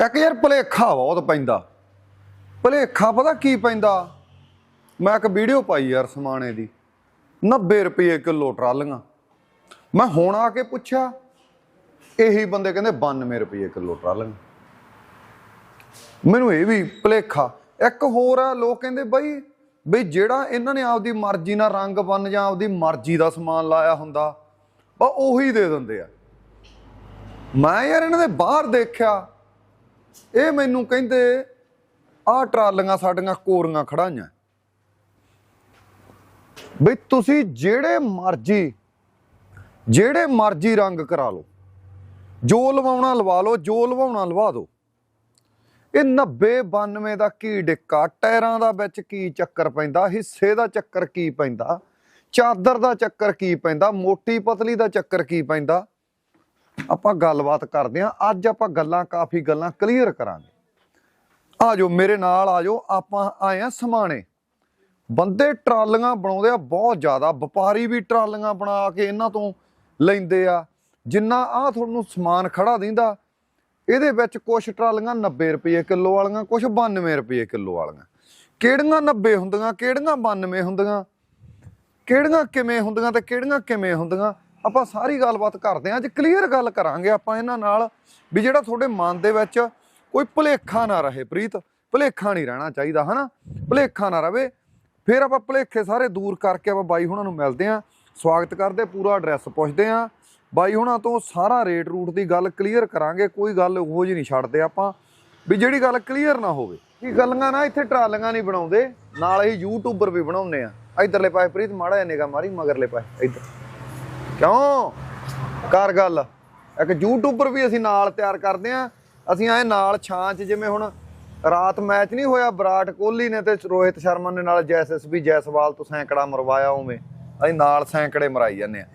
ਇੱਕ ਯਾਰ ਭਲੇਖਾ ਬਹੁਤ ਪੈਂਦਾ। ਭਲੇਖਾ ਪਤਾ ਕੀ ਪੈਂਦਾ? ਮੈਂ ਇੱਕ ਵੀਡੀਓ ਪਾਈ ਯਾਰ ਸਮਾਣੇ ਦੀ। 90 ਰੁਪਏ ਕਿਲੋ ਟਰਾਲੀਆਂ। ਮੈਂ ਹੁਣ ਆ ਕੇ ਪੁੱਛਿਆ, ਇਹੀ ਬੰਦੇ ਕਹਿੰਦੇ 92 ਰੁਪਏ ਕਿਲੋ ਟਰਾਲੀਆਂ। ਮੈਨੂੰ ਇਹ ਵੀ ਭਲੇਖਾ। ਇੱਕ ਹੋਰ ਆ, ਲੋਕ ਕਹਿੰਦੇ ਬਈ ਬਈ ਜਿਹੜਾ ਇਹਨਾਂ ਨੇ ਆਪਦੀ ਮਰਜ਼ੀ ਨਾਲ ਰੰਗ ਬੰਨ ਜਾਂ ਆਪਦੀ ਮਰਜ਼ੀ ਦਾ ਸਮਾਨ ਲਾਇਆ ਹੁੰਦਾ ਬਾ ਉਹੀ ਦੇ ਦਿੰਦੇ ਆ। ਮੈਂ ਯਾਰ ਇਹਨਾਂ ਦੇ ਬਾਹਰ ਦੇਖਿਆ। ਇਹ ਮੈਨੂੰ ਕਹਿੰਦੇ, ਆਹ ਟਰਾਲੀਆਂ ਸਾਡੀਆਂ ਕੋਰੀਆਂ ਖੜਾਈਆਂ। ਬਈ ਤੁਸੀਂ ਜਿਹੜੇ ਮਰਜ਼ੀ ਜਿਹੜੇ ਮਰਜ਼ੀ ਰੰਗ ਕਰਾ ਲਓ। ਜੋ ਲਵਾਉਣਾ ਲਵਾ ਲਓ, ਜੋ ਲਵਾਉਣਾ ਲਵਾ ਦਿਓ। ਇਹ 90 92 ਦਾ ਕੀ ਡਿੱਕਾ, ਟਾਇਰਾਂ ਦਾ ਵਿੱਚ ਕੀ ਚੱਕਰ ਪੈਂਦਾ, ਹਿੱਸੇ ਦਾ ਚੱਕਰ ਕੀ ਪੈਂਦਾ, ਚਾਦਰ ਦਾ ਚੱਕਰ ਕੀ ਪੈਂਦਾ, ਮੋਟੀ ਪਤਲੀ ਦਾ ਚੱਕਰ ਕੀ ਪੈਂਦਾ। ਆਪਾਂ ਗੱਲਬਾਤ ਕਰਦੇ ਆਂ ਅੱਜ ਆਪਾਂ ਗੱਲਾਂ, ਕਾਫੀ ਗੱਲਾਂ ਕਲੀਅਰ ਕਰਾਂਗੇ। ਆਜੋ, ਮੇਰੇ ਨਾਲ ਆਜੋ। ਆਪਾਂ ਆਏ ਆ ਸਮਾਣੇ। ਬੰਦੇ ਟਰਾਲੀਆਂ ਬਣਾਉਂਦੇ ਆ, ਬਹੁਤ ਜ਼ਿਆਦਾ। ਵਪਾਰੀ ਵੀ ਟਰਾਲੀਆਂ ਬਣਾ ਕੇ ਇਹਨਾਂ ਤੋਂ ਲੈਂਦੇ ਆ। ਜਿੰਨਾ ਆ ਤੁਹਾਨੂੰ ਸਮਾਨ ਖੜਾ ਦਿੰਦਾ, ਇਹਦੇ ਵਿੱਚ ਕੁਝ ਟਰਾਲੀਆਂ 90 ਰੁਪਏ ਕਿਲੋ ਵਾਲੀਆਂ ਕੁਝ 92 ਰੁਪਏ ਕਿਲੋ ਵਾਲੀਆਂ। ਕਿਹੜੀਆਂ 90 ਹੁੰਦੀਆਂ, ਕਿਹੜੀਆਂ 92 ਹੁੰਦੀਆਂ? ਕਿਹੜੀਆਂ ਕਿਵੇਂ ਹੁੰਦੀਆਂ ਤੇ ਕਿਹੜੀਆਂ ਕਿਵੇਂ ਹੁੰਦੀਆਂ? ਆਪਾਂ ਸਾਰੀ ਗੱਲਬਾਤ ਕਰਦੇ ਆਂ, ਅੱਜ ਕਲੀਅਰ ਗੱਲ ਕਰਾਂਗੇ ਆਪਾਂ ਇਹਨਾਂ ਨਾਲ ਵੀ ਜਿਹੜਾ ਤੁਹਾਡੇ ਮਨ ਦੇ ਵਿੱਚ ਕੋਈ ਭੁਲੇਖਾ ਨਾ ਰਹੇ ਪ੍ਰੀਤ, ਭੁਲੇਖਾ ਨਹੀਂ ਰਹਿਣਾ ਚਾਹੀਦਾ, ਹਨਾ? ਭੁਲੇਖਾ ਨਾ ਰਵੇ। ਫਿਰ ਆਪਾਂ ਭੁਲੇਖੇ ਸਾਰੇ ਦੂਰ ਕਰਕੇ ਆਪਾਂ ਬਾਈ ਹੁਣਾਂ ਨੂੰ ਮਿਲਦੇ ਆਂ। ਸਵਾਗਤ ਕਰਦੇ ਪੂਰਾ ਐਡਰੈਸ ਪੁੱਛਦੇ ਆਂ। ਬਾਈ ਹੁਣਾਂ ਤੋਂ ਸਾਰਾ ਰੇਟ ਰੂਟ ਦੀ ਗੱਲ ਕਲੀਅਰ ਕਰਾਂਗੇ, ਕੋਈ ਗੱਲ ਉਹ ਜਿਹੀ ਨਹੀਂ ਛੱਡਦੇ ਆਪਾਂ ਵੀ ਜਿਹੜੀ ਗੱਲ ਕਲੀਅਰ ਨਾ ਹੋਵੇ। ਕੀ ਗੱਲਾਂ ਨਾ ਇੱਥੇ ਟਰਾਲੀਆਂ ਨਹੀਂ ਬਣਾਉਂਦੇ, ਨਾਲ ਹੀ ਯੂਟਿਊਬਰ ਵੀ ਬਣਾਉਂਦੇ ਆ। ਇਧਰਲੇ ਪਾਸੇ ਪ੍ਰੀਤ ਮਾੜਾ ਜਿਹਾ ਨਿਗਾ ਮਾਰੀ, ਮਗਰਲੇ ਪਾਸੇ, ਇੱਧਰ। ਕਿਉਂ? ਕਰ ਗੱਲ। ਇੱਕ ਯੂਟਿਊਬਰ ਵੀ ਅਸੀਂ ਨਾਲ ਤਿਆਰ ਕਰਦੇ ਆ ਅਸੀਂ ਆਏ ਨਾਲ ਛਾਂ 'ਚ ਜਿਵੇਂ ਹੁਣ ਰਾਤ ਮੈਚ ਨਹੀਂ ਹੋਇਆ ਵਿਰਾਟ ਕੋਹਲੀ ਨੇ ਤੇ ਰੋਹਿਤ ਸ਼ਰਮਾ ਨੇ ਨਾਲ ਜੈਸਐਸਬੀ ਜੈਸਵਾਲ ਤੋਂ ਸੈਂਕੜਾ ਮਰਵਾਇਆ ਉਵੇਂ। ਅਸੀਂ ਨਾਲ ਸੈਂਕੜੇ ਮਰਾਈ ਜਾਂਦੇ ਆ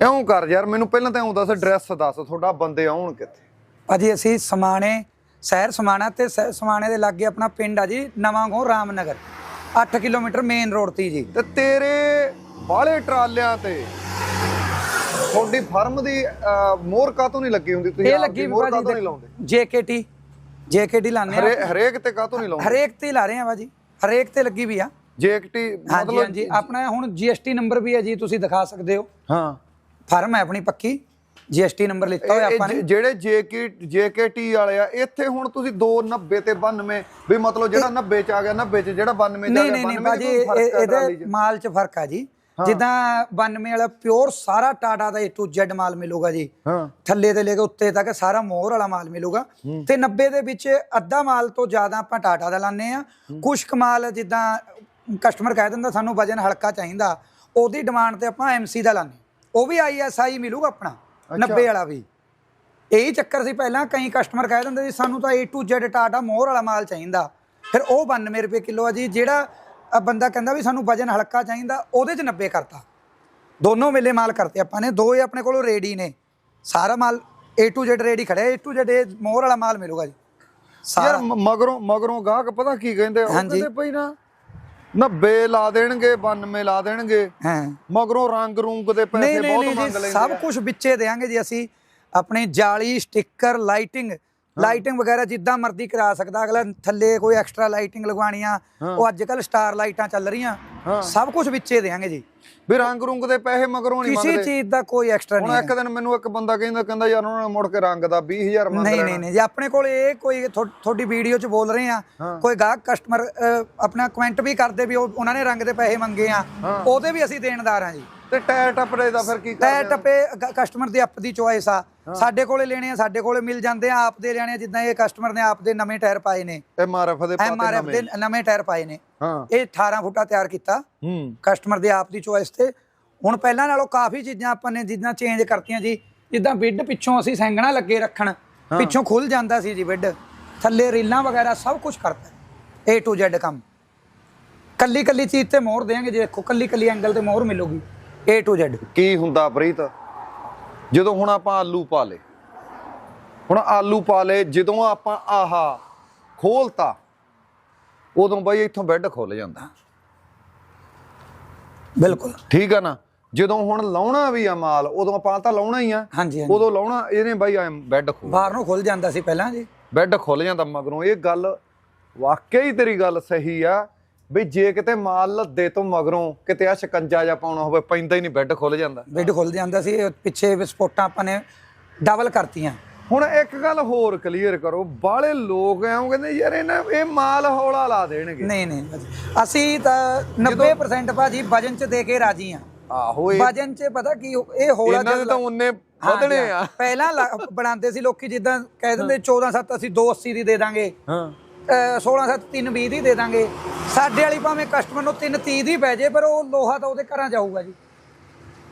ਇਉਂ ਕਰ ਯਾਰ ਮੈਨੂੰ ਪਹਿਲਾਂ ਤਾਂ ਇਉਂ ਦੱਸ ਐਡਰੈਸ ਦੱਸ ਤੁਹਾਡਾ ਬੰਦੇ ਆਉਣ ਕਿੱਥੇ? ਭਾਜੀ ਅਸੀਂ ਸਮਾਣੇ ਸ਼ਹਿਰ ਸਮਾਣਾ ਤੇ ਸਮਾਣੇ ਦੇ ਲਾਗੇ ਆਪਣਾ ਪਿੰਡ ਆ ਜੀ ਨਵਾਂ ਗੋ ਰਾਮਨਗਰ। 8 ਕਿਲੋਮੀਟਰ ਮੇਨ ਰੋਡ ਤੇ ਜੀ। ਤੇ ਤੇਰੇ ਬਾਹਲੇ ਟਰਾਲਿਆਂ ਤੇ ਤੁਹਾਡੀ ਫਰਮ ਦੀ ਮੋਹਰ ਕਾਤੋਂ ਨਹੀਂ ਲੱਗੀ ਹੁੰਦੀ? ਤੁਸੀਂ ਇਹ ਲੱਗੀ ਮੋਹਰ ਭਾਜੀ ਨਹੀਂ ਲਾਉਂਦੇ? ਜੇਕੇਟੀ ਜੇਕੇਟੀ ਲਾਣੇ ਹਰੇ ਆ ਹਰੇਕ ਤੇ ਕਾਤੋਂ ਨਹੀਂ ਲਾਉਂਦੇ? ਹਰੇਕ ਤੇ ਲਾ ਰਹੇ ਆ ਭਾਜੀ। ਹਰੇਕ ਤੇ ਲੱਗੀ ਵੀ ਆ। ਜੇਕਟੀ ਮਤਲਬ ਹਾਂਜੀ। ਆਪਣਾ ਹੁਣ ਜੀਐਸਟੀ ਨੰਬਰ ਵੀ ਹੈ ਜੀ ਤੁਸੀਂ ਦਿਖਾ ਸਕਦੇ ਹੋ। ਹਾਂ। ਫਰਮ ਹੈ ਆਪਣੀ ਪੱਕੀ। ਜੀਐਸਟੀ ਨੰਬਰ ਲਿਖਤਾ ਹੋਇਆ ਆਪਾਂ ਨੇ। ਜਿਹੜੇ ਜੇਕੇ ਜੇਕੇਟੀ ਵਾਲੇ ਆ ਇੱਥੇ ਹੁਣ ਤੁਸੀਂ 290 ਤੇ 92 ਵੀ ਮਤਲਬ ਜਿਹੜਾ 90 ਚ ਆ ਗਿਆ 90 ਚ ਜਿਹੜਾ 92 ਚ ਆ ਨਹੀਂ ਗਿਆ ਨਹੀਂ ਨਹੀਂ 92 ਭਾਜੀ ਚ ਕੋਈ ਫ਼ਰਕ ਇਹ- ਆ ਟਰਾਲੀ ਇਹਦੇ? ਮਾਲ 'ਚ ਫ਼ਰਕ ਆ ਜੀ। ਜਿੱਦਾਂ 92 ਵਾਲਾ ਪਿਓਰ ਸਾਰਾ ਟਾਟਾ ਦਾ A to Z ਮਾਲ ਮਿਲੂਗਾ ਜੀ। ਹਾਂ। ਥੱਲੇ ਤੇ ਲੈ ਕੇ ਉੱਤੇ ਤੱਕ ਸਾਰਾ ਮੋਹਰ ਵਾਲਾ ਮਾਲ ਮਿਲੂਗਾ। ਤੇ 90 ਦੇ ਵਿੱਚ ਅੱਧਾ ਮਾਲ ਤੋਂ ਜ਼ਿਆਦਾ ਆਪਾਂ ਟਾਟਾ ਦਾ ਲਾਣੇ ਆ ਕੁਝ ਕਮਾਲ ਜਿੱਦਾਂ ਕਸਟਮਰ ਕਹਿ ਦਿੰਦਾ ਸਾਨੂੰ ਵਜਨ ਹਲਕਾ ਚਾਹੀਦਾ। ਉਹਦੀ ਡਿਮਾਂਡ ਤੇ ਆਪਾਂ ਐਮਸੀ ਦਾ ਲਾਣੇ ਉਹ ਵੀ ਆਈਐਸਆਈ ਮਿਲੂਗਾ ਆਪਣਾ 90 ਵਾਲਾ ਵੀ। ਇਹੀ ਚੱਕਰ ਸੀ ਪਹਿਲਾਂ ਕਈ ਕਸਟਮਰ ਕਹਿ ਦਿੰਦੇ ਸੀ ਸਾਨੂੰ ਤਾਂ A to Z ਟਾਟਾ ਮੋਹਰ ਵਾਲਾ ਮਾਲ ਚਾਹੀਦਾ। ਫਿਰ ਉਹ 92 ਰੁਪਏ ਕਿਲੋ ਆ ਜੀ ਜਿਹੜਾ ਅ, ਬੰਦਾ ਕਹਿੰਦਾ ਵੀ ਸਾਨੂੰ ਵਜਨ ਹਲਕਾ ਚਾਹੀਦਾ ਉਹਦੇ 'ਚ 90 ਕਰਤਾ ਦੋਨੋਂ ਮੇਲੇ ਮਾਲ ਕਰਤੇ ਆਪਾਂ ਨੇ ਦੋ ਹੀ ਆਪਣੇ ਕੋਲ ਰੈਡੀ ਨੇ ਸਾਰਾ ਮਾਲ A to Z ਰੈਡੀ ਖੜਿਆ A to Z ਇਹ ਮੋਹਰ ਵਾਲਾ ਮਾਲ ਮਿਲੂਗਾ ਜੀ ਯਾਰ ਸਾਰਾ ਮਗਰੋਂ ਮਗਰੋਂ ਗਾਹਕ ਪਤਾ ਕੀ ਕਹਿੰਦੇ ਆ? ਉਹ ਹਾਂਜੀ। ਕਹਿੰਦੇ ਭਈ ਨਾ 90 ਲਾ ਦੇਣਗੇ 92 ਲਾ ਦੇਣਗੇ ਹਾਂ ਮਗਰੋਂ ਰੰਗ ਰੂੰਗ ਦੇ ਪੈਸੇ ਨਹੀਂ ਬਹੁਤ ਨਹੀਂ ਮੰਗ ਜੀ ਲੈਂਦੇ ਸਭ ਆ। ਕੁਝ ਵਿੱਚੇ ਦੇਾਂਗੇ ਜੀ ਅਸੀਂ ਆਪਣੇ ਜਾਲੀ ਸਟicker ਲਾਈਟਿੰਗ ਲਾਈਟਿੰਗ ਵਗੈਰਾ ਜਿੱਦਾਂ ਮਰਜ਼ੀ ਕਰਾ ਸਕਦਾ ਅਗਲਾ ਥੱਲੇ ਕੋਈ ਐਕਸਟਰਾ ਲਾਈਟਿੰਗ ਲਗਵਾਉਣੀਆਂ ਉਹ ਅੱਜ ਕੱਲ ਸਟਾਰ ਲਾਈਟਾਂ ਚੱਲ ਰਹੀਆਂ। ਸਭ ਕੁਝ ਵਿੱਚੇ ਦੇਾਂਗੇ ਜੀ। ਵੀ ਰੰਗ ਰੂੰਗ ਦੇ ਪੈਸੇ ਮਗਰੋਂ ਨਹੀਂ ਕਿਸੇ ਮੰਗਦੇ। ਚੀਜ਼ ਦਾ ਕੋਈ ਐਕਸਟਰਾ ਹੁਣ ਨਹੀਂ ਇੱਕ ਦਿਨ ਮੈਨੂੰ ਇੱਕ ਬੰਦਾ ਕਹਿੰਦਾ ਕਹਿੰਦਾ ਯਾਰ ਉਹਨਾਂ ਨੇ ਮੁੜ ਕੇ ਰੰਗ ਦਾ 20000 ਮੰਗ ਨਹੀਂ ਲੈਣਾ। ਨਹੀਂ ਨਹੀਂ ਜੀ ਆਪਣੇ ਕੋਲ ਇਹ ਕੋਈ ਤੁਹਾਡੀ ਵੀਡੀਓ 'ਚ ਬੋਲ ਰਹੇ ਆ ਕੋਈ ਗਾਹਕ ਕਸਟਮਰ ਆਪਣਾ ਕਮੈਂਟ ਵੀ ਕਰਦੇ ਵੀ ਉਹ ਉਹਨਾਂ ਨੇ ਰੰਗ ਦੇ ਪੈਸੇ ਮੰਗੇ ਆ। ਉਹਦੇ ਵੀ ਅਸੀਂ ਦੇਣਦਾਰ ਆ ਜੀ। ਤੇ ਟਾਇਰ ਟੱਪੜੇ ਦਾ ਫਿਰ ਕੀ ਟੈ ਕਰਦੇ ਆ? ਟੱਪੇ ਕਸਟਮਰ ਦੀ ਆਪ ਦੀ ਚੋਇਸ ਆ। ਸਾਡੇ ਕੋਲੇ ਲੈਣੇ ਆ ਸਾਡੇ ਕੋਲੇ ਮਿਲ ਜਾਂਦੇ ਆ ਆਪ ਦੇ ਲੈਣੇ ਆ ਜਿੱਦਾਂ ਇਹ ਕਸਟਮਰ ਨੇ ਆਪ ਦੇ ਨਵੇਂ ਟਾਇਰ ਪਾਏ ਨੇ। ਐਮਆਰਐਫ ਦੇ ਐਮਆਰਐਫ ਦੇ ਨਵੇਂ। ਟਾਇਰ ਪਾਏ ਨੇ। ਹਾਂ। ਇਹ 18 ਫੁੱਟਾ ਤਿਆਰ ਕੀਤਾ। ਹੂੰ। ਕਸਟਮਰ ਦੇ ਆਪ ਦੀ ਚੋਇਸ ਤੇ। ਹੁਣ ਪਹਿਲਾਂ ਨਾਲੋਂ ਕਾਫੀ ਚੀਜ਼ਾਂ ਆਪਾਂ ਨੇ ਜਿੱਦਾਂ ਚੇਂਜ ਕਰਤੀਆਂ ਜੀ। ਜਿੱਦਾਂ ਬਿੱਡ ਪਿੱਛੋਂ ਅਸੀਂ ਸੈਂਗਣਾ ਲੱਗੇ ਰੱਖਣ। ਪਿੱਛੋਂ ਖੁੱਲ ਜਾਂਦਾ ਸੀ ਜੀ ਬਿੱਡ ਥੱਲੇ ਰੀਲਾਂ ਵਗੈਰਾ ਸਭ ਕੁਝ ਕਰਤਾ। A to Z ਕੰਮ। ਕੱਲੀ ਕੱਲੀ ਚੀਜ਼ ਤੇ ਮੋਹਰ ਦੇਾਂਗੇ ਜੀ। ਦੇਖੋ ਕੱਲੀ ਕੱਲੀ ਐਂਗਲ ਤੇ ਮੋਹਰ ਮਿਲੂਗੀ। A to Z ਕੀ ਹੁੰਦਾ ਪ੍ਰੀਤ? ਜਦੋਂ ਹੁਣ ਆਪਾਂ ਆਲੂ ਪਾ ਲੇ ਹੁਣ ਆਲੂ ਪਾ ਲੇ ਜਦੋਂ ਆਪਾਂ ਆਹਾ ਖੋਲਤਾ ਉਦੋਂ ਬਾਈ ਇੱਥੋਂ ਬੈੱਡ ਖੁੱਲ ਜਾਂਦਾ। ਬਿਲਕੁਲ। ਠੀਕ ਆ ਨਾ? ਜਦੋਂ ਹੁਣ ਲਾਉਣਾ ਵੀ ਆ ਮਾਲ ਉਦੋਂ ਆਪਾਂ ਤਾਂ ਲਾਉਣਾ ਹੀ ਆ। ਹਾਂਜੀ ਹਾਂਜੀ। ਉਦੋਂ ਲਾਉਣਾ ਇਹਨੇ ਬਾਈ ਐ ਬੈੱਡ ਖੋਲ ਬਾਹਰ ਨੂੰ ਖੁੱਲ ਜਾਂਦਾ ਸੀ ਪਹਿਲਾਂ ਜੀ। ਬੈੱਡ ਖੁੱਲ ਜਾਂਦਾ ਮਗਰੋਂ। ਇਹ ਗੱਲ ਵਾਕਿਆ ਹੀ ਤੇਰੀ ਗੱਲ ਸਹੀ ਆ। ਵੀ ਜੇ ਕਿਤੇ ਮਾਲ ਲੱਦੇ ਤੋਂ ਮਗਰੋਂ ਕਿਤੇ ਆ ਸ਼ਿਕੰਜਾ ਜਾਂ ਪਾਉਣਾ ਹੋਵੇ ਪੈਂਦਾ ਹੀ ਨਹੀਂ ਬੈੱਡ ਖੁੱਲ ਜਾਂਦਾ। ਬੈੱਡ ਖੁੱਲ ਜਾਂਦਾ ਸੀ ਪਿੱਛੇ ਵਿਸਫੋਟਾਂ ਆਪਾਂ ਨੇ ਡਬਲ ਕਰਤੀਆਂ। ਹੁਣ ਇੱਕ ਗੱਲ ਹੋਰ ਕਲੀਅਰ ਕਰੋ ਬਾਹਲੇ ਲੋਕ ਐਂ ਉਹ ਕਹਿੰਦੇ ਯਾਰ ਇਹਨਾਂ ਇਹ ਮਾਲ ਹੌਲਾ ਲਾ ਦੇਣਗੇ। ਨਹੀਂ ਨਹੀਂ ਅਸੀਂ ਤਾਂ 90% ਭਾਜੀ ਵਜਨ ਚ ਦੇ ਕੇ ਰਾਜੀ ਆ। ਆਹੋ ਇਹ ਵਜਨ ਚ ਪਤਾ ਕੀ ਇਹ ਹੋਲਾ ਇਹਨਾਂ ਦੇ ਤਾਂ ਉਹਨੇ ਵਧਣੇ ਆ। ਪਹਿਲਾਂ ਬਣਾਉਂਦੇ ਸੀ ਲੋਕੀ ਜਿੱਦਾਂ ਕਹਿ ਦਿੰਦੇ 14 7 ਅਸੀਂ 280 ਦੀ ਦੇ ਦਾਂਗੇ। ਹਾਂ। 16 7 320 ਦੀ ਦੇ ਦਾਂਗੇ। ਸਾਡੇ ਵਾਲੀ ਭਾਵੇਂ ਕਸਟਮਰ ਨੂੰ 330 ਦੀ ਪੈ ਜੇ ਪਰ ਉਹ ਲੋਹਾ ਤਾਂ ਉਹਦੇ ਘਰਾਂ ਜਾਊਗਾ ਜੀ।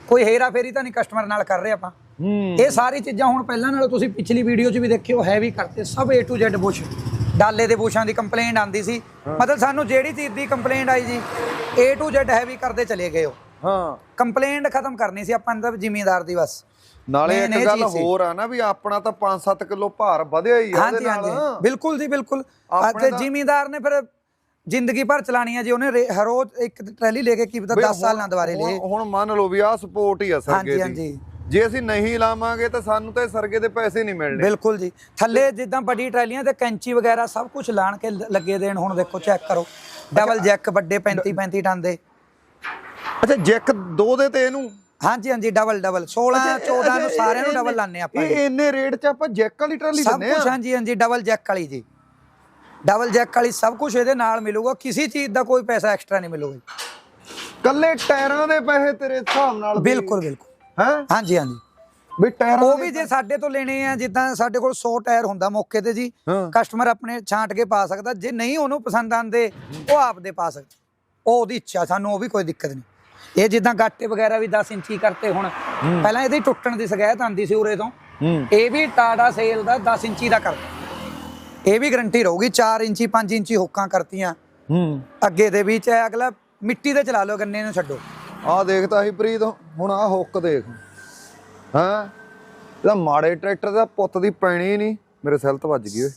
ਕੋਈ ਹੇਰਾ ਫੇਰੀ ਤਾਂ ਨਹੀਂ ਕਸਟਮਰ ਨਾਲ ਕਰ ਰਹੇ ਆਪਾਂ। ਇਹ ਸਾਰੀ ਚੀਜ਼ਾਂ ਹੁਣ ਪਹਿਲਾਂ ਨਾਲੋਂ ਤੁਸੀਂ ਪਿਛਲੀ ਵੀਡੀਓ 'ਚ ਵੀ ਦੇਖਿਓ ਹੈਵੀ ਕਰਤੇ ਸਭ A to Z ਬੁਸ਼। ਡਾਲੇ ਦੇ ਬੁਸ਼ਾਂ ਦੀ ਕੰਪਲੇਂਟ ਆਂਦੀ ਸੀ। ਮਤਲਬ ਸਾਨੂੰ ਜਿਹੜੀ ਚੀਜ਼ ਦੀ ਕੰਪਲੇਂਟ ਆਈ ਜੀ A to Z ਹੈਵੀ ਕਰਦੇ ਚਲੇ ਗਏ ਹੋ ਹਾਂ। ਕੰਪਲੇਂਟ ਖਤਮ ਕਰਨੀ ਸੀ ਆਪਾਂ ਨੇ ਤਾਂ ਜ਼ਿਮੀਂਦਾਰ ਦੀ ਬਸ। ਨਾਲੇ ਇੱਕ ਗੱਲ। ਹੋਰ ਆ ਨਾ ਵੀ ਆਪਣਾ ਤਾਂ 5-7 ਕਿਲੋ ਭਾਰ ਵਧਿਆ ਹੀ ਆ ਉਹਦੇ ਹਾਂਜੀ ਹਾਂਜੀ। ਨਾਲ ਬਿਲਕੁਲ ਜੀ ਬਿਲਕੁਲ। ਅਤੇ ਤਾਂ- ਜ਼ਿਮੀਂਦਾਰ ਨੇ ਫਿਰ ਜ਼ਿੰਦਗੀ ਭਰ ਚਲਾਣੀ ਹੈ ਜੀ। ਉਹਨੇ ਹਰ ਰੋਜ਼ ਇੱਕ ਟਰੈਲੀ ਲੈ ਕੇ ਕੀ ਪਤਾ ਬਈ 10 ਸਾਲ ਨਾ ਦੁਬਾਰੇ ਲਏ। ਹੁਣ- ਮੰਨ ਲਓ ਵੀ ਆਹ ਸਪੋਰਟ ਹੀ ਆ ਸਰਗੇ ਹਾਂਜੀ ਦੀ। ਹਾਂਜੀ। ਜੇ ਅਸੀਂ ਨਹੀਂ ਲਾਵਾਂਗੇ ਤਾਂ ਸਾਨੂੰ ਤਾਂ ਸਰਗੇ ਦੇ ਪੈਸੇ ਨਹੀਂ ਮਿਲਣੇ। ਬਿਲਕੁਲ ਜੀ। ਥੱਲੇ ਜਿੱਦਾਂ ਵੱਡੀ ਟਰੈਲੀਆਂ ਤੇ ਕੈਂਚੀ ਵਗੈਰਾ ਸਭ ਕੁਝ ਲਾਣ ਕੇ ਲ- ਲੱਗੇ ਦੇਣ। ਹੁਣ ਦੇਖੋ ਚੈੱਕ ਕਰੋ। ਡਬਲ ਜੈਕ ਵੱਡੇ 35 35 ਟਨ ਦੇ। ਅੱਛਾ ਜੈਕ ਦੋ ਦੇ ਤੇ ਇਹਨੂੰ? ਹਾਂਜੀ ਹਾਂਜੀ ਡਬਲ ਡਬਲ 16 14 ਨੂੰ ਸਾਰਿਆਂ ਨੂੰ ਡਬਲ ਲਾਣੇ ਆਪਾਂ ਇਹ ਇੰਨੇ ਰੇਟ 'ਚ ਆਪਾਂ ਜੈਕ ਵਾਲੀ ਟਰਾਲੀ ਸਭ ਦਿੰਦੇ ਕੁਝ ਆ ਹਾਂਜੀ ਹਾਂਜੀ ਡਬਲ ਜੈਕ ਵਾਲੀ ਜੀ। ਡਬਲ ਜੈਕ ਵਾਲੀ ਸਭ ਕੁਝ ਇਹਦੇ ਨਾਲ ਮਿਲੂਗਾ। ਕਿਸੇ ਚੀਜ਼ ਦਾ ਕੋਈ ਪੈਸਾ ਐਕਸਟਰਾ ਨਹੀਂ ਮਿਲੂਗਾ ਕੱਲੇ ਟਾਇਰਾਂ ਦੇ ਪੈਸੇ ਤੇਰੇ ਹਿਸਾਬ ਨਾਲ ਬਿਲਕੁਲ ਬਿਲਕੁਲ। ਹੈਂ? ਹਾਂਜੀ ਹਾਂਜੀ। ਵੀ ਟਾਇਰਾਂ ਉਹ ਦੇ- ਵੀ ਜੇ ਸਾਡੇ ਤੋਂ ਲੈਣੇ ਆ ਜਿੱਦਾਂ ਸਾਡੇ ਕੋਲ 100 ਟਾਇਰ ਹੁੰਦਾ ਮੌਕੇ ਤੇ ਜੀ। ਕਸਟਮਰ ਆਪਣੇ ਛਾਂਟ ਕੇ ਪਾ ਸਕਦਾ। ਜੇ ਨਹੀਂ ਉਹਨੂੰ ਪਸੰਦ ਆਂਦੇ ਉਹ ਆਪਦੇ ਪਾ ਸਕਦਾ। ਉਹ ਉਹਦੀ ਇੱਛਾ ਸਾਨੂੰ ਉਹ ਵੀ ਕੋਈ ਦਿੱਕਤ ਨਹੀਂ। ਇਹ ਜਿੱਦਾਂ ਗੱਟੇ ਵਗੈਰਾ ਵੀ 10 ਇੰਚੀ ਕਰਤੇ ਹੁਣ ਪਹਿਲਾਂ ਇਹਦੀ ਟੁੱਟਣ ਦੀ ਸ਼ਿਕਾਇਤ ਆਂਦੀ ਸੀ ਉਰੇ ਤੋਂ। ਇਹ ਵੀ ਟਾਟਾ ਸੇਲ ਦਾ 10 ਇੰਚੀ ਦਾ ਕਰਤਾ। ਇਹ ਵੀ ਗਰੰਟੀ ਰਹੂਗੀ 4 ਇੰਚੀ 5 ਇੰਚੀ ਹੁੱਕਾਂ ਕਰਤੀਆਂ। ਹੂੰ। ਅੱਗੇ ਦੇ ਵਿੱਚ ਹੈ ਅਗਲਾ ਮਿੱਟੀ ਤੇ ਚਲਾ ਲਓ ਗੰਨੇ ਨੂੰ ਛੱਡੋ। ਆਹ ਦੇਖਤਾ ਸੀ ਪ੍ਰੀਤ ਹੁਣ ਆਹ ਹੁੱਕ ਦੇਖ। ਹਾਂ? ਇਹਦਾ ਮਾੜੇ ਟਰੈਕਟਰ ਦਾ ਪੁੱਤ ਦੀ ਪੈਣੀ ਨਹੀਂ। ਮੇਰੇ ਤੋਂ ਵੱਜ ਗਈ ਓਏ।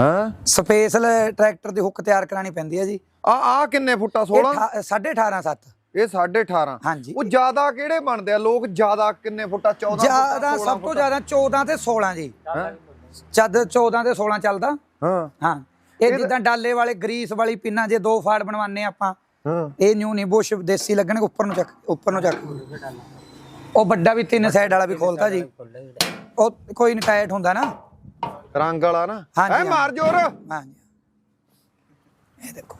ਹਾਂ? ਸਪੇਸ਼ਲ ਟਰੈਕਟਰ ਦੀ ਹੁੱਕ ਤਿਆਰ ਕਰਾਣੀ ਪੈਂਦੀ ਹੈ ਜੀ। ਆ ਆ ਕਿੰਨੇ ਫੁੱਟਾ? ਇਹ 16 ਅਠਾ- ਸਾਢੇ 18 7 ਇਹ 18.5 ਹਾਂਜੀ। ਉਹ ਜ਼ਿਆਦਾ ਕਿਹੜੇ ਬਣਦੇ ਆ? ਲੋਕ ਜ਼ਿਆਦਾ ਕਿੰਨੇ ਫੁੱਟਾ? 14 ਫੁੱਟਾ, ਜ਼ਿਆਦਾ 16 ਸਭ ਤੋਂ ਜ਼ਿਆਦਾ 14 ਤੇ 16 ਜੀ। ਹੈਂ? ਜਦ 14 ਤੇ 16 ਚੱਲਦਾ? ਹਾਂ। ਹਾਂ। ਇਹ ਜਿੱਦਾਂ ਡਾਲੇ ਵਾਲੇ ਗਰੀਸ ਵਾਲੀ ਪਿੰਨਾਂ ਜੇ ਦੋ ਫਾੜ ਬਣਵਾਨੇ ਆਪਾਂ ਹਾਂ। ਇਹ ਨਿਊ ਨਹੀਂ ਬੁਸ਼ ਦੇਸੀ ਲੱਗਣਗੇ ਉੱਪਰ ਨੂੰ ਚੱਕ ਉੱਪਰ ਨੂੰ ਚੱਕ। ਉਹ ਵੱਡਾ ਵੀ ਤਿੰਨ ਸਾਈਡ ਵਾਲਾ ਵੀ ਖੋਲਤਾ ਜੀ। ਉਹ ਕੋਈ ਨਹੀਂ ਟਾਇਟ ਹੁੰਦਾ ਨਾ। ਰੰਗ ਵਾਲਾ ਨਾ। ਹਾਂਜੀ, ਐ। ਮਾਰ ਜੋਰ। ਹਾਂਜੀ। ਇਹ ਦੇਖੋ।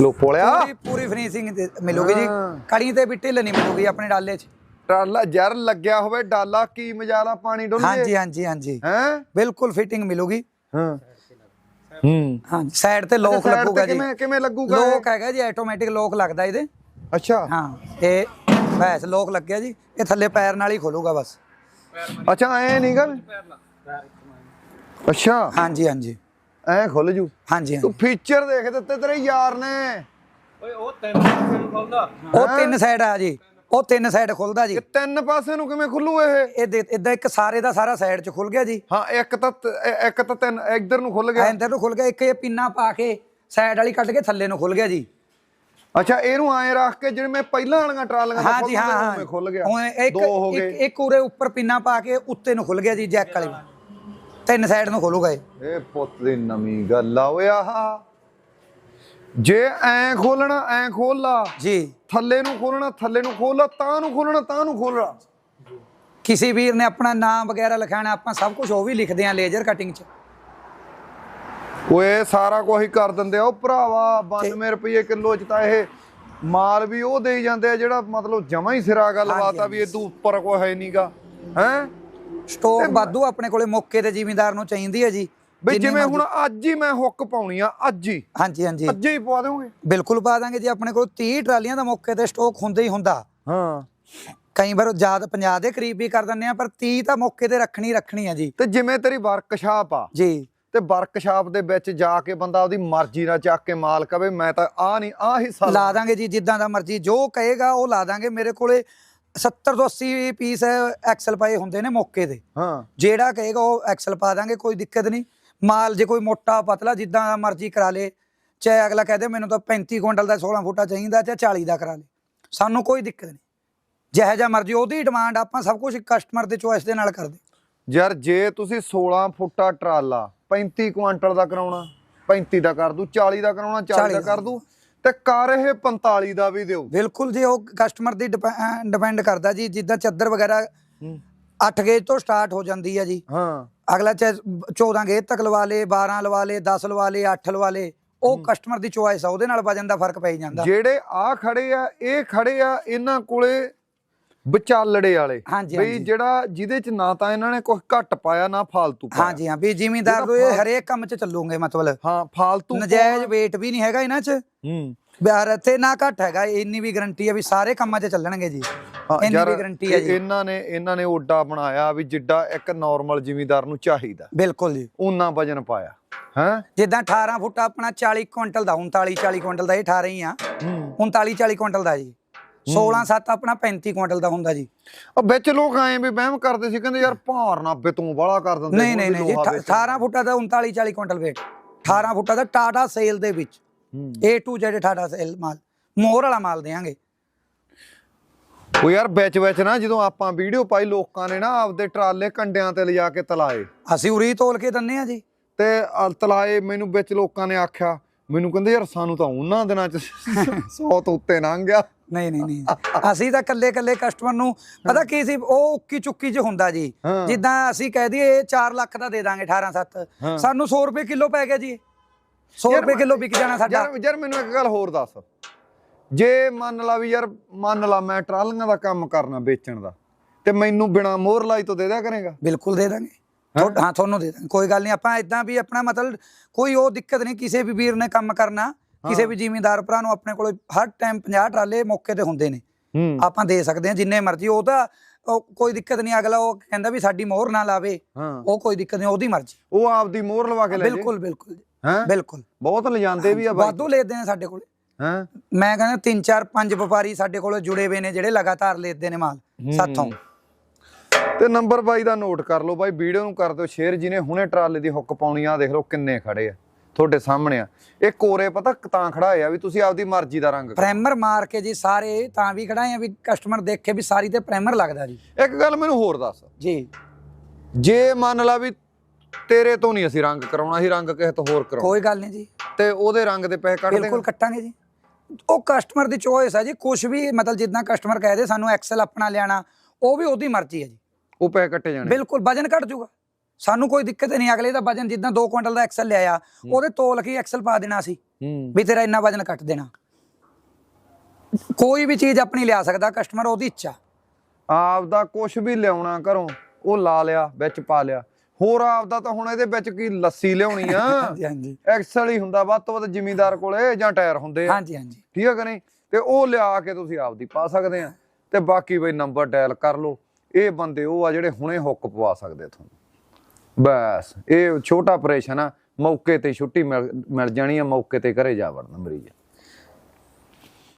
ਲੋ ਪੋਲਿਆ। ਪੂਰੀ ਪੂਰੀ ਫਿਨਿਸ਼ਿੰਗ ਮਿਲੂਗੀ ਜੀ। ਕੜੀ ਤੇ ਵੀ ਢਿੱਲ ਨਹੀਂ ਮਿਲੂਗੀ ਆਪਣੇ ਡਾਲੇ 'ਚ। ਟਰਾਲਾ ਜਰ ਲੱਗਿਆ ਹੋਵੇ ਡਾਲਾ ਕੀ ਮਜਾਲਾ ਪਾਣੀ ਡੁੱਲ ਹਾਂਜੀ ਹਾਂਜੀ ਹਾਂਜੀ। ਹੈ? ਬਿਲਕੁਲ ਫਿਟਿੰਗ ਮਿਲੂਗੀ। ਹਾਂ। ਹੂੰ। ਹਾਂਜੀ ਸਾਈਡ ਤੇ ਲੋਕ ਤੇ ਲੱਗੂਗਾ ਜੀ। ਕਿਵੇਂ ਕਿਵੇਂ ਲੱਗੂਗਾ? ਲੋਕ ਹੈਗਾ ਜੀ ਆਟੋਮੈਟਿਕ ਲੋਕ ਲੱਗਦਾ ਇਹਦੇ। ਅੱਛਾ। ਹਾਂ ਇਹ ਬੈਸ ਲੋਕ ਲੱਗਿਆ ਜੀ ਇਹ ਥੱਲੇ ਪੈਰ ਨਾਲ ਹੀ ਖੋਲੂਗਾ ਬਸ। ਅੱਛਾ ਐ ਨਹੀਂ ਗਾ ਅੱਛਾ। ਹਾਂਜੀ ਹਾਂਜੀ। ਐ ਖੁੱਲ ਜੂ। ਹਾਂਜੀ ਤੂੰ ਫੀਚਰ ਦੇਖ ਦਿੱਤੇ ਤੇਰੇ ਯਾਰ ਨੇ। ਉਹ ਤਿੰਨ ਸਾਈਡ ਆ ਜੀ। ਉਹ ਤਿੰਨ ਸਾਈਡ ਖੁੱਲਦਾ ਜੀ। ਤਿੰਨ ਪਾਸੇ ਨੂੰ ਕਿਵੇਂ ਖੁੱਲੂ ਇਹ? ਇਹ ਦੇ- ਏਦਾਂ ਇੱਕ ਸਾਰੇ ਦਾ ਸਾਰਾ ਸਾਈਡ 'ਚ ਖੁੱਲ ਗਿਆ ਜੀ। ਹਾਂ ਇੱਕ ਤਾਂ ਇੱਕ ਤਾਂ ਤਿੰਨ ਇੱਧਰ ਨੂੰ ਖੁੱਲ ਗਿਆ। ਐਂਦਰ ਨੂੰ ਖੁੱਲ ਗਿਆ। ਇੱਕ ਇਹ ਪਿੰਨਾ ਪਾ ਕੇ ਸਾਈਡ ਵਾਲੀ ਕੱਢ ਕੇ ਥੱਲੇ ਨੂੰ ਖੁੱਲ ਗਿਆ ਜੀ। ਅੱਛਾ ਇਹਨੂੰ ਐ ਰੱਖ ਕੇ ਜਿਵੇਂ ਪਹਿਲਾਂ ਵਾਲੀਆਂ ਟਰਾਲੀਆਂ ਦਾ ਹਾਂਜੀ ਹਾਂ ਖੁੱਲ੍ਹਦੇ ਹਾਂ। ਖੁੱਲ ਗਿਆ। ਹੁਣ ਇੱਕ ਦੋ ਹੋ ਇੱਕ- ਗਏ। ਇੱਕ ਉਰੇ ਉੱਪਰ ਪਿੰਨਾ ਪਾ ਕੇ ਉੱਤੇ ਨੂੰ ਖੁੱਲ ਗਿਆ ਜੀ ਜੈਕ ਵਾਲੀ। ਤਿੰਨ ਸਾਈਡ ਨੂੰ ਖੋਲੂਗਾ ਇਹ। ਇਹ ਪੁੱਤ ਦੀ ਨਵੀਂ ਗੱਲ ਆ ਓਏ ਆਹ। ਜੇ ਐ ਖੋਲਣਾ ਐ ਖੋਲ ਲਾ। ਜੀ। ਥੱਲੇ ਨੂੰ ਖੋਲਣਾ ਥੱਲੇ ਨੂੰ ਖੋਲ ਲਾ ਤਾਂ ਨੂੰ ਖੋਲਣਾ ਤਾਂ ਨੂੰ ਖੋਲ ਲਾ। ਕਿਸੇ ਵੀਰ ਨੇ ਆਪਣਾ ਨਾਮ ਵਗੈਰਾ ਲਿਖਾਣਾ ਆਪਾਂ ਸਭ ਕੁਝ ਉਹ ਵੀ ਲਿਖਦੇ ਆ ਲੇਜ਼ਰ ਕਟਿੰਗ 'ਚ। ਓਏ ਸਾਰਾ ਕੁਝ ਹੀ ਕਰ ਦਿੰਦੇ ਆ ਉਹ ਭਰਾਵਾ 92 ਰੁਪਏ ਕਿਲੋ ਚ ਤਾਂ ਇਹ ਮਾਲ ਵੀ ਉਹ ਦੇਈ ਜਾਂਦੇ ਆ ਜਿਹੜਾ ਮਤਲਬ ਜਮਾ ਹੀ ਸਿਰਾ ਗੱਲਬਾਤ ਆ ਵੀ ਇਹ ਤੋਂ ਉੱਪਰ ਕੋਈ ਹੈ ਨਹੀਂਗਾ ਹੈ? ਸਟੋਕ ਵਾਧੂ ਆਪਣੇ ਕੋਲੇ ਮੌਕੇ ਤੇ ਜ਼ਿਮੀਂਦਾਰ ਨੂੰ ਚਾਹੀਦੀ ਹੈ ਜੀ ਬਈ ਜਿਵੇਂ ਹੁਣ ਅੱਜ ਹੀ ਮੈਂ ਹੁੱਕ ਪਾਉਣੀ ਆ ਅੱਜ ਹੀ। ਹਾਂਜੀ ਹਾਂਜੀ। ਅੱਜ ਹੀ ਪਵਾ ਦੇਵਾਂਗੇ ਬਿਲਕੁਲ ਪਾ ਦਾਂਗੇ ਜੀ ਆਪਣੇ ਕੋਲ 30 ਟਰਾਲੀਆਂ ਦਾ ਮੌਕੇ ਤੇ ਸਟਾਕ ਹੁੰਦਾ ਹੀ ਹੁੰਦਾ। ਹਾਂ। ਕਈ ਵਾਰ ਜ਼ਿਆਦਾ 50 ਦੇ ਕਰੀਬ ਵੀ ਕਰ ਦਿੰਦੇ ਆ ਪਰ 30 ਤਾਂ ਮੌਕੇ ਤੇ ਰੱਖਣੀ ਰੱਖਣੀ ਆ ਜੀ। ਤੇ ਜਿਵੇਂ ਤੇਰੀ ਵਰਕਸ਼ਾਪ ਆ ਜੀ। ਤੇ ਵਰਕਸ਼ਾਪ ਦੇ ਵਿੱਚ ਜਾ ਕੇ ਬੰਦਾ ਉਹਦੀ ਮਰਜ਼ੀ ਨਾਲ ਚੱਕ ਕੇ ਮਾਲ ਕਵੇ ਮੈਂ ਤਾਂ ਆ ਨਹੀਂ ਆ ਹਿੱਸਾ ਲਾ ਦਾਂਗੇ ਜੀ ਜਿੱਦਾਂ ਦਾ ਮਰਜ਼ੀ ਜੋ ਕਹੇਗਾ ਉਹ ਲਾ ਦਾਂਗੇ। ਮੇਰੇ ਕੋਲੇ 70 ਤੋਂ 80 ਪੀਸ ਐਕਸਲ ਪਾਏ ਹੁੰਦੇ ਨੇ ਮੌਕੇ ਤੇ। ਹਾਂ। ਜਿਹੜਾ ਕਹੇਗਾ ਉਹ ਐਕਸਲ ਪਾ ਦਾਂਗੇ ਕੋਈ ਦਿੱਕਤ ਨਹੀਂ। ਮਾਲ ਜੇ ਕੋਈ ਮੋਟਾ ਪਤਲਾ ਜਿੱਦਾਂ ਦਾ ਮਰਜ਼ੀ ਕਰਾ ਲੇ ਚਾਹੇ ਅਗਲਾ ਕਹਦੇ ਮੈਨੂੰ ਤਾਂ 35 ਕੁਇੰਟਲ ਦਾ 16 ਫੁੱਟਾ ਚਾਹੀਦਾ ਚਾਹੇ 40 ਦਾ ਕਰਾ ਲੇ। ਸਾਨੂੰ ਕੋਈ ਦਿੱਕਤ ਨਹੀਂ। ਜਿਹੋ ਜਿਹਾ ਮਰਜ਼ੀ ਉਹਦੀ ਡਿਮਾਂਡ ਆਪਾਂ ਸਭ ਕੁਝ ਕਸਟਮਰ ਦੇ ਚੋਇਸ ਦੇ ਨਾਲ ਕਰਦੇ। ਯਾਰ ਜੇ ਤੁਸੀਂ 16 ਫੁੱਟਾ ਟਰਾਲਾ 35 ਕੁਆਂਟਲ ਦਾ ਕਰਾਉਣਾ 35 ਦਾ ਕਰ ਦੂ 40 ਦਾ ਕਰਾਉਣਾ 40 ਦਾ। ਕਰ ਦੂ ਤੇ ਕਰ ਇਹ 45 ਦਾ ਵੀ ਦਿਓ। ਬਿਲਕੁਲ ਜੀ ਉਹ ਕਸਟਮਰ ਦੀ ਡਿਪੈਂਡ ਕਰਦਾ ਜੀ ਜਿੱਦਾਂ ਚੱਦਰ ਵਗੈਰਾ 8 ਗੇਜ ਤੋਂ ਸਟਾਰਟ ਹੋ ਜਾਂਦੀ ਹੈ ਜੀ। ਹਾਂ। ਅਗਲਾ ਚਾਹੇ 14 ਗੇਜ ਤੱਕ ਲਵਾ ਲੇ 12 ਲਵਾ ਲੇ 10 ਲਵਾ ਲੇ 8 ਲਵਾ ਲੇ ਉਹ ਕਸਟਮਰ ਦੀ ਚੋਇਸ ਆ ਉਹਦੇ ਨਾਲ ਵਜਨ ਦਾ ਫ਼ਰਕ ਪੈ ਜਾਂਦਾ। ਜਿਹੜੇ ਆ ਖੜੇ ਆ ਇਹ ਖੜੇ ਆ ਇਹਨਾਂ ਕੋਲੇ ਵਿਚਾਲੜੇ ਵਾਲੇ। ਹਾਂਜੀ, ਬਈ। ਜਿਹੜਾ ਜਿਹਦੇ ਚ ਨਾ ਤਾਂ ਇਹਨਾਂ ਨੇ ਕੁਝ ਘੱਟ ਪਾਇਆ ਨਾ ਫਾਲਤੂ ਪਾਇਆ। ਹਾਂਜੀ ਹਾਂ ਵੀ ਜ਼ਿਮੀਂਦਾਰ ਇਹ ਹਰੇਕ ਕੰਮ 'ਚ ਚੱਲੂਗੇ ਮਤਲਬ। ਹਾਂ ਫਾਲਤੂ ਨਜਾਇਜ਼ weight ਵੀ ਨਹੀਂ ਹੈਗਾ ਇਹਨਾਂ 'ਚ। ਹੂੰ। ਬਿਹਾਰ ਇੱਥੇ ਨਾ ਘੱਟ ਹੈਗਾ ਇੰਨੀ ਵੀ ਗਾਰੰਟੀ ਹੈ ਵੀ ਸਾਰੇ ਕੰਮਾਂ 'ਚ ਚੱਲਣਗੇ ਜੀ। ਇੰਨੀ ਵੀ ਗਾਰੰਟੀ ਹੈ ਜੀ। ਇਹਨਾਂ ਨੇ ਇਹਨਾਂ ਨੇ ਓਡਾ ਬਣਾਇਆ ਵੀ ਜਿੱਡਾ ਇੱਕ ਨਾਰਮਲ ਜ਼ਿਮੀਦਾਰ ਨੂੰ ਚਾਹੀਦਾ। ਬਿਲਕੁਲ ਜੀ। ਉਹਨਾਂ ਵਜਨ ਪਾਇਆ ਹੈ? ਜਿੱਦਾਂ 18 ਫੁੱਟ ਆਪਣਾ 40 ਕੁਇੰਟਲ ਦਾ 39 40 ਕੁਇੰਟਲ ਦਾ ਇਹ 18 ਹੀ ਆ। 39 40 ਕੁਇੰਟਲ ਦਾ ਜੀ। 16 7 ਆਪਣਾ 35 ਕੁਇੰਟਲ ਦਾ ਹੁੰਦਾ ਜੀ। ਉਹ ਵਿੱਚ ਲੋਕ ਆਏ ਵੀ ਵਹਿਮ ਕਰਦੇ ਸੀ ਕਹਿੰਦੇ ਯਾਰ ਭਾਰ ਨਾ ਬਤੋਂ ਬਾਲਾ ਕਰ ਦਿੰਦੇ ਨਹੀਂ ਨਹੀਂ ਨਹੀਂ ਜੀ ਲੋਹਾ ਅਠਾ- ਵਿੱਚ। 18 ਫੁੱਟਾ ਦਾ 39 40 ਕੁਇੰਟਲ weight 18 ਫੁੱਟਾ ਦਾ ਟਾਟਾ ਸੇਲ ਦੇ ਵਿੱਚ। A to Z Tata SAIL ਮਾਲ। ਮੋਹਰ ਵਾਲਾ ਮਾਲ ਦੇਾਂਗੇ ਉਹ ਯਾਰ ਵਿੱਚ ਵਿੱਚ ਨਾ ਜਦੋਂ ਆਪਾਂ ਵੀਡੀਓ ਪਾਈ ਲੋਕਾਂ ਨੇ ਨਾ ਆਪਦੇ ਟਰਾਲੇ ਕੰਡਿਆਂ ਤੇ ਲਿਜਾ ਕੇ ਤਲਾਏ। ਅਸੀਂ ਉਰੀ ਤੋਲ ਕੇ ਦਿੰਨੇ ਆ ਜੀ। ਤੇ ਤਲਾਏ ਮੈਨੂੰ ਵਿੱਚ ਲੋਕਾਂ ਨੇ ਆਖਿਆ ਮੈਨੂੰ ਕਹਿੰਦੇ ਯਾਰ ਸਾਨੂੰ ਤਾਂ ਉਹਨਾਂ ਦਿਨਾਂ ਚ 100 ਤੋਂ ਉੱਤੇ ਲੰਘ ਗਿਆ। ਨਹੀਂ ਨਹੀਂ ਨਹੀਂ। ਅਸੀਂ ਤਾਂ ਕੱਲੇ ਕੱਲੇ ਕਸਟਮਰ ਨੂੰ ਪਤਾ ਕੀ ਸੀ? ਉਹ ਉੱਕੀ ਚੁੱਕੀ ਚ ਹੁੰਦਾ ਜੀ। ਜਿੱਦਾਂ ਅਸੀਂ ਕਹਿ ਦਈਏ 4 ਲੱਖ ਦਾ ਦੇ ਦਾਂਗੇ 18 7 ਹਾਂ। ਸਾਨੂੰ 100 ਰੁਪਏ ਕਿਲੋ ਪੈ ਗਿਆ ਜੀ। 100 ਯਾਰ, ਰੁਪਏ ਕਿਲੋ ਵਿਕ ਜਾਣਾ ਸਾਡਾ। ਯਾਰ ਯਾਰ ਮੈਨੂੰ ਇੱਕ ਗੱਲ ਹੋਰ ਦੱਸ। ਜੇ ਮੰਨ ਲਾ ਵੀ ਯਾਰ ਮੰਨ ਲਾ ਮੈਂ ਟਰਾਲੀਆਂ ਦਾ ਕੰਮ ਕਰਨਾ ਵੇਚਣ ਦਾ ਤੇ ਮੈਨੂੰ ਬਿਨਾ ਮੋਹਰ ਲਾਈ ਤੋਂ ਦੇ ਦਿਆ ਕਰੇਗਾ? ਬਿਲਕੁਲ ਦੇ ਦਾਂਗੇ। ਹਾਂ। ਤੁਹਾਨੂੰ ਦੇ ਦਾਂਗੇ। ਕੋਈ ਗੱਲ ਨਹੀਂ ਆਪਾਂ ਇਦਾਂ ਵੀ ਆਪਣਾ ਮਤਲਬ ਕੋਈ ਉਹ ਦਿੱਕਤ ਨਹੀਂ ਕਿਸੇ ਵੀ ਵੀਰ ਨੇ ਕੰਮ ਕਰਨਾ। ਕਿਸੇ ਵੀ ਜ਼ਿਮੀਂਦਾਰ ਭਰਾ ਨੂੰ ਆਪਣੇ ਕੋਲ ਹਰ ਟਾਈਮ 50 ਟਰਾਲੇ ਮੌਕੇ ਤੇ ਹੁੰਦੇ ਨੇ। ਆਪਾਂ ਦੇ ਸਕਦੇ ਹਾਂ ਜਿੰਨੇ ਮਰਜ਼ੀ ਉਹ ਤਾਂ ਕੋਈ ਦਿੱਕਤ ਨਹੀਂ ਅਗਲਾ ਉਹ ਕਹਿੰਦਾ ਵੀ ਸਾਡੀ ਮੋਹਰ ਨਾ ਲਾਵੇ। ਉਹ ਕੋਈ ਦਿੱਕਤ ਨਹੀਂ ਉਹਦੀ ਮਰਜ਼ੀ। ਉਹ ਆਪਦੀ ਮੋਹਰ ਲਵਾ ਕੇ ਲੈ ਬਿਲਕੁਲ ਬਿਲਕੁਲ ਹੈ? ਬਿਲਕੁਲ। ਬਹੁਤ ਲਿਜਾਂਦੇ ਵੀ ਆ ਬਾਈ। ਵਾਧੂ ਲੈਦੇ ਨੇ ਸਾਡੇ ਕੋਲ। ਹੈ? ਮੈਂ ਕਹਿੰਦਾ ਤਿੰਨ ਚਾਰ ਪੰਜ ਵਪਾਰੀ ਸਾਡੇ ਕੋਲ ਜੁੜੇ ਹੋਏ ਨੇ ਜਿਹੜੇ ਲਗਾਤਾਰ ਲੈਦੇ ਨੇ ਮਾਲ ਸਾਥੋਂ। ਤੇ ਨੰਬਰ ਬਾਈ ਦਾ ਨੋਟ ਕਰ ਲਓ ਬਾਈ ਵੀਡੀਓ ਨੂੰ ਕਰ ਦਿਓ ਸ਼ੇਅਰ ਜਿਹਨੇ ਹੁਣੇ ਟਰਾਲੇ ਦੀ ਹੁੱਕ ਪਾਉਣੀ ਆ ਦੇਖ ਲਓ ਕਿੰਨੇ ਖੜੇ ਆ। ਤੁਹਾਡੇ ਸਾਹਮਣੇ ਆ। ਇਹ ਕੋਰੇ ਪਤਾ ਤਾਂ ਖੜਾ ਆ ਵੀ ਤੁਸੀਂ ਆਪਦੀ ਮਰਜ਼ੀ ਦਾ ਰੰਗ। ਪ੍ਰਾਈਮਰ ਮਾਰ ਕੇ ਜੀ ਸਾਰੇ ਤਾਂ ਵੀ ਖੜਾਏ ਆ ਵੀ ਕਸਟਮਰ ਦੇਖੇ ਵੀ ਸਾਰੀ ਤੇ ਪ੍ਰਾਈਮਰ ਲੱਗਦਾ ਜੀ। ਇੱਕ ਗੱਲ ਮੈਨੂੰ ਹੋਰ ਦੱਸ। ਜੀ। ਜੇ ਮੰਨ ਲਾ ਵੀ ਤੇਰੇ ਤੋਂ ਨਹੀਂ ਅਸੀਂ ਰੰਗ ਕਰਾਉਣਾ ਸੀ ਰੰਗ ਕਿਸੇ ਤੋਂ ਹੋਰ ਕਰਾਉਣਾ। ਕੋਈ ਗੱਲ ਨਹੀਂ ਜੀ। ਤੇ ਉਹਦੇ ਰੰਗ ਦੇ ਪੈਸੇ ਕੱਢ ਬਿਲਕੁਲ ਕੱਟਾਂਗੇ ਜੀ। ਉਹ ਕਸਟਮਰ ਦੀ ਚੋਇਸ ਹੈ ਜੀ ਕੁਝ ਵੀ ਮਤਲਬ ਜਿੱਦਾਂ ਕਸਟਮਰ ਕਹਦੇ ਸਾਨੂੰ ਐਕਸਲ ਆਪਣਾ ਲੈਣਾ ਉਹ ਵੀ ਉਹਦੀ ਮਰਜ਼ੀ ਹੈ ਜੀ। ਉਹ ਪੈਸੇ ਕੱਟੇ ਜਾਣੇ। ਬਿਲਕੁਲ ਵਜਨ ਘਟ ਜਾਊਗਾ। ਸਾਨੂੰ ਕੋਈ ਦਿੱਕਤ ਨਹੀਂ ਅਗਲੇ ਦਾ ਵਜਨ ਜਿੱਦਾਂ 2 ਕੁਇੰਟਲ ਦਾ ਐਕਸਲ ਲਿਆਇਆ ਉਹਦੇ ਤੋਲ ਕੇ ਐਕਸਲ ਪਾ ਦੇਣਾ ਸੀ ਵੀ ਤੇਰਾ ਇੰਨਾ ਵਜਨ ਕੱਟ ਦੇਣਾ। ਕੋਈ ਵੀ ਚੀਜ਼ ਆਪਣੀ ਲਿਆ ਸਕਦਾ ਕਸਟਮਰ ਉਹਦੀ ਇੱਛਾ। ਆਪਦਾ ਕੁਝ ਵੀ ਲਿਆਉਣਾ ਘਰੋਂ ਉਹ ਲਾ ਲਿਆ ਵਿੱਚ ਪਾ ਲਿਆ। ਹੋਰ ਆਪਦਾ ਤਾਂ ਹੁਣ ਇਹਦੇ ਵਿੱਚ ਕੀ ਲੱਸੀ ਲਿਆਉਣੀ ਆ? ਹਾਂਜੀ ਹਾਂਜੀ। ਐਕਸਲ ਹੀ ਹੁੰਦਾ ਵੱਧ ਤੋਂ ਵੱਧ ਜ਼ਿਮੀਂਦਾਰ ਕੋਲੇ ਜਾਂ ਟਾਇਰ ਹੁੰਦੇ ਆ। ਹਾਂਜੀ ਹਾਂਜੀ। ਠੀਕ ਹੈ ਕਿ ਨਹੀਂ? ਤੇ ਉਹ ਲਿਆ ਕੇ ਤੁਸੀਂ ਆਪਦੀ ਪਾ ਸਕਦੇ ਆ। ਤੇ ਬਾਕੀ ਬਈ ਨੰਬਰ ਡਾਇਲ ਕਰ ਲਓ। ਇਹ ਬੰਦੇ ਉਹ ਆ ਜਿਹੜੇ ਹੁਣੇ ਹੁੱਕ ਪਵਾ ਸਕਦੇ ਤੁਹਾਨੂੰ। ਬਸ, ਇਹ ਛੋਟਾ ਆਪਰੇਸ਼ਨ ਆ, ਮੌਕੇ ਤੇ ਛੁੱਟੀ ਮਿਲ ਮਿਲ ਜਾਣੀ ਆ, ਮੌਕੇ ਤੇ ਘਰੇ ਜਾ ਵੜਨਾ ਮਰੀਜ਼।